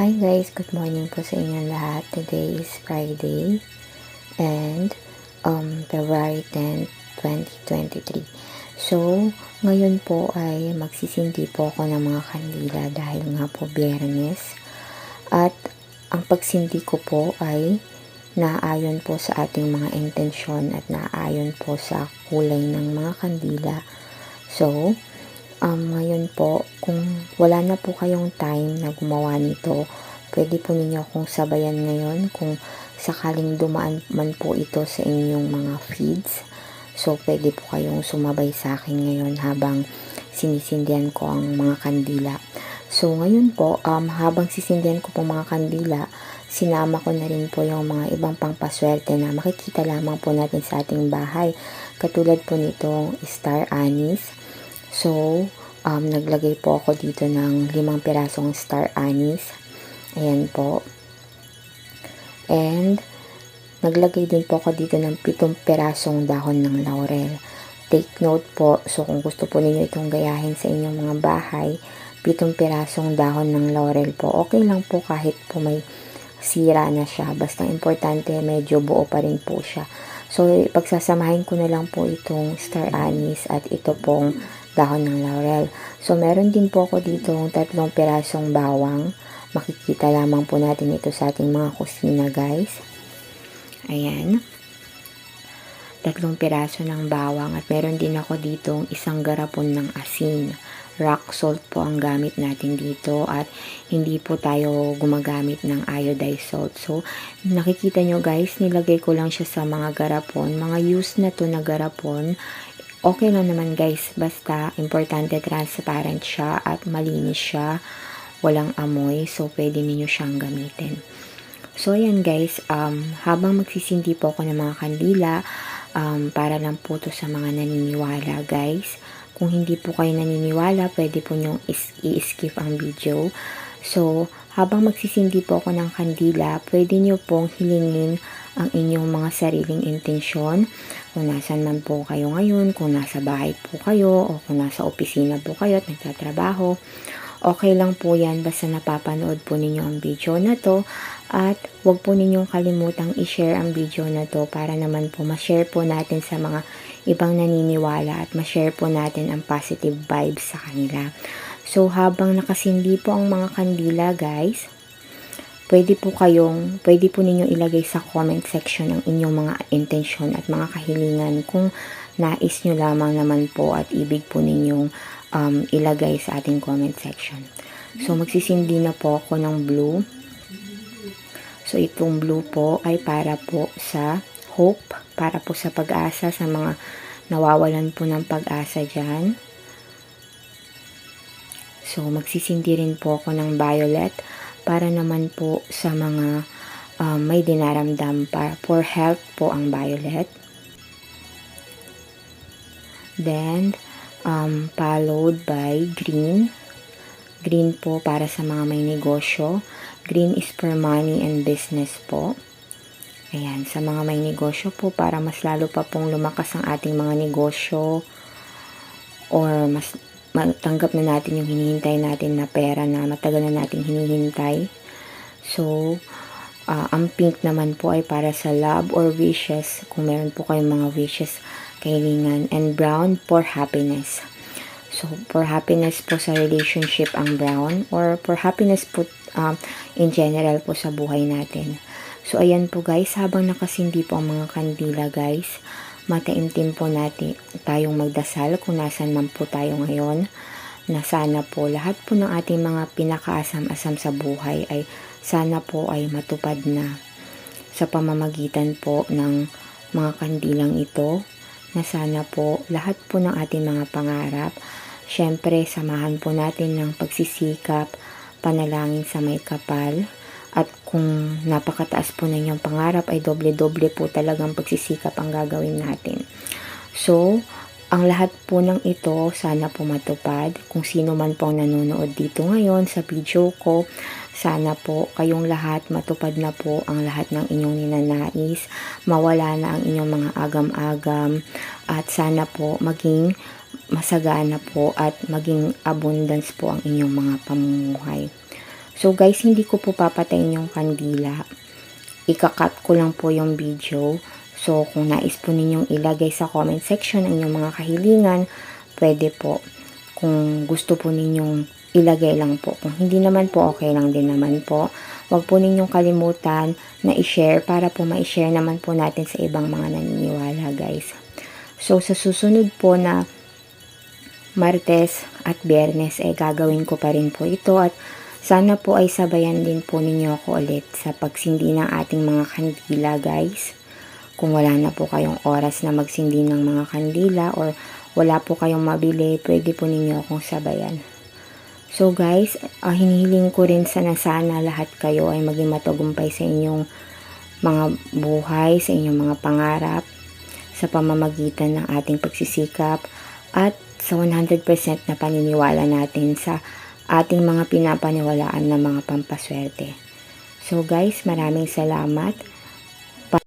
Hi guys, good morning po sa inyong lahat. Today is Friday and um, February 10, 2023. So, ngayon po ay magsisindi po ako ng mga kandila dahil nga po biyernes. At ang pagsindi ko po ay naayon po sa ating mga intensyon at naayon po sa kulay ng mga kandila. So, Um, ngayon po, kung wala na po kayong time na gumawa nito, pwede po ninyo akong sabayan ngayon kung sakaling dumaan man po ito sa inyong mga feeds. So, pwede po kayong sumabay sa akin ngayon habang sinisindihan ko ang mga kandila. So, ngayon po, um, habang sisindihan ko po mga kandila, sinama ko na rin po yung mga ibang pangpaswerte na makikita lamang po natin sa ating bahay. Katulad po nitong star anise, So, um, naglagay po ako dito ng limang pirasong star anise. Ayan po. And, naglagay din po ako dito ng pitong pirasong dahon ng laurel. Take note po, so kung gusto po ninyo itong gayahin sa inyong mga bahay, pitong pirasong dahon ng laurel po. Okay lang po kahit po may sira na siya. Basta importante, medyo buo pa rin po siya. So, pagsasamahin ko na lang po itong star anise at ito pong dahon ng laurel. So, meron din po ako dito tatlong pirasong bawang. Makikita lamang po natin ito sa ating mga kusina, guys. Ayan. Tatlong piraso ng bawang at meron din ako dito isang garapon ng asin. Rock salt po ang gamit natin dito at hindi po tayo gumagamit ng iodized salt. So, nakikita nyo guys, nilagay ko lang siya sa mga garapon. Mga use na to na garapon, okay lang naman guys. Basta, importante transparent siya at malinis siya. Walang amoy. So, pwede ninyo siyang gamitin. So, ayan guys. Um, habang magsisindi po ako ng mga kandila, um, para lang po to sa mga naniniwala guys. Kung hindi po kayo naniniwala, pwede po nyong i-skip ang video. So, habang magsisindi po ako ng kandila, pwede nyo pong hilingin ang inyong mga sariling intensyon. Kung nasan man po kayo ngayon, kung nasa bahay po kayo, o kung nasa opisina po kayo at nagtatrabaho, okay lang po yan basta napapanood po ninyo ang video na to at wag po ninyong kalimutang i-share ang video na to para naman po ma-share po natin sa mga ibang naniniwala at ma-share po natin ang positive vibes sa kanila. So habang nakasindi po ang mga kandila guys, pwede po kayong, pwede po ninyong ilagay sa comment section ang inyong mga intensyon at mga kahilingan kung nais nyo lamang naman po at ibig po ninyong um, ilagay sa ating comment section. So, magsisindi na po ako ng blue. So, itong blue po ay para po sa hope, para po sa pag-asa sa mga nawawalan po ng pag-asa dyan. So, magsisindi rin po ako ng violet para naman po sa mga um, may dinaramdam para for health po ang violet. Then, um, followed by green. Green po para sa mga may negosyo. Green is for money and business po. Ayan, sa mga may negosyo po para mas lalo pa pong lumakas ang ating mga negosyo or mas matanggap na natin yung hinihintay natin na pera na matagal na nating hinihintay. So, uh, ang pink naman po ay para sa love or wishes. Kung meron po kayong mga wishes, kailangan. And brown for happiness. So, for happiness po sa relationship ang brown or for happiness po um, in general po sa buhay natin. So, ayan po guys, habang nakasindi po ang mga kandila guys, mataimtim po natin tayong magdasal kung nasan man po tayo ngayon na sana po lahat po ng ating mga pinakaasam-asam sa buhay ay sana po ay matupad na sa pamamagitan po ng mga kandilang ito na sana po lahat po ng ating mga pangarap. Syempre samahan po natin ng pagsisikap panalangin sa may kapal at kung napakataas po na inyong pangarap ay doble-doble po talagang pagsisikap ang gagawin natin. So, ang lahat po ng ito sana po matupad. Kung sino man po nanonood dito ngayon sa video ko, sana po kayong lahat matupad na po ang lahat ng inyong ninanais, mawala na ang inyong mga agam-agam, at sana po maging masagana po at maging abundance po ang inyong mga pamumuhay. So guys, hindi ko po papatayin yung kandila. Ikakat ko lang po yung video. So kung nais po ninyong ilagay sa comment section ang inyong mga kahilingan, pwede po. Kung gusto po ninyong ilagay lang po. Kung hindi naman po, okay lang din naman po. Huwag po ninyong kalimutan na i-share para po ma-share naman po natin sa ibang mga naniniwala guys. So sa susunod po na Martes at Biyernes ay gagawin ko pa rin po ito at sana po ay sabayan din po ninyo ako ulit sa pagsindi ng ating mga kandila guys. Kung wala na po kayong oras na magsindi ng mga kandila or wala po kayong mabili, pwede po ninyo akong sabayan. So guys, uh, hinihiling ko rin sana sana lahat kayo ay maging matagumpay sa inyong mga buhay, sa inyong mga pangarap, sa pamamagitan ng ating pagsisikap at sa 100% na paniniwala natin sa ating mga pinapaniwalaan na mga pampaswerte. So guys, maraming salamat